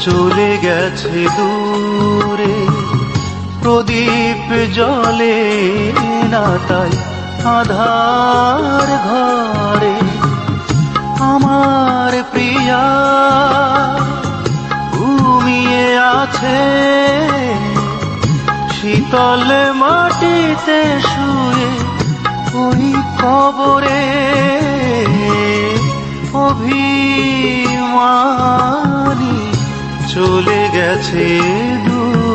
চলে গেছে দূরে। প্রদীপ জলে না তাই আধার ঘরে। আমার প্রিয়া, ঘুমিয়ে আছে। শীতল মাটিতে শুয়ে ওই কবরে। অভিমানী চলে গেছে দূরে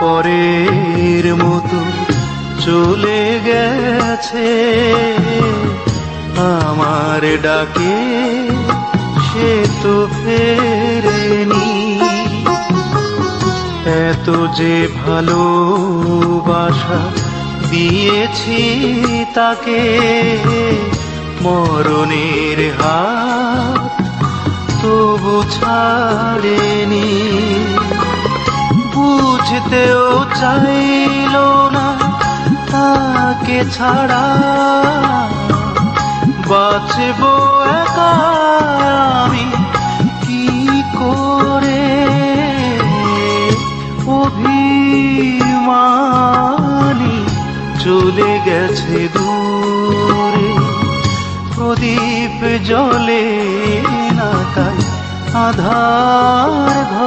পরের মতো চলে গেছে। আমার ডাকে সে তো ফেরেনি। এত যে ভালোবাসা দিয়েছি তাকে, মরণের হাত তবু ছাড়েনি। বুঝতেও চাইল না তাকে ছাড়া। বাঁচব আমি কি করে? অভিমানী চলে গেছে দূরে। প্রদীপ জলে না তাই আধার ঘরে।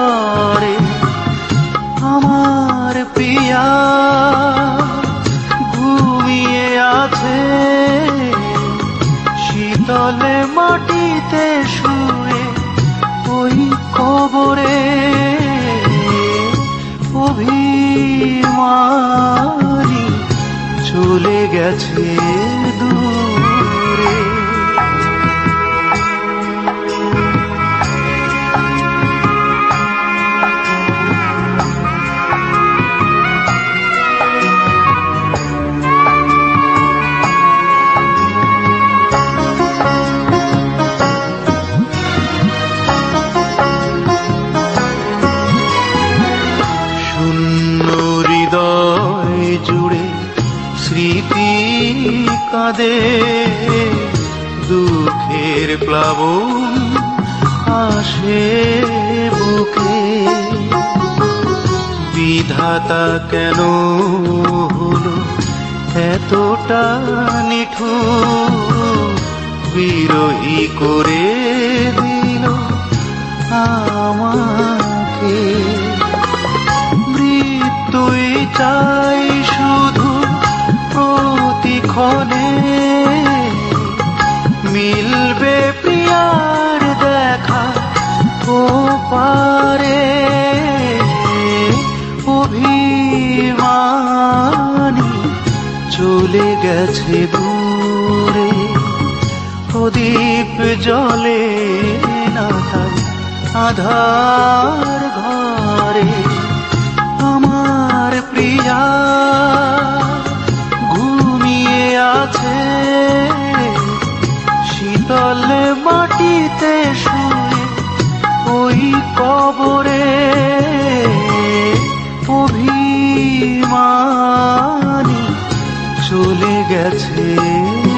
শীতলে মাটিতে শুয়ে ওই কবরে অভিমানী চলে গেছে। কাঁদে। দুঃখের প্লাবন আসে বুকে। বিধাতা কেন হলো এতটা নিঠু বিরহী করে দিল আমাকে। মৃত্যুই চাই পারে অভিমানী চলে গেছে দূরে, প্রদীপ জলে না আধার ঘরে। আমার প্রিয়া ঘুমিয়ে আছে, শীতল মাটিতে শুয়ে চলে গেছে।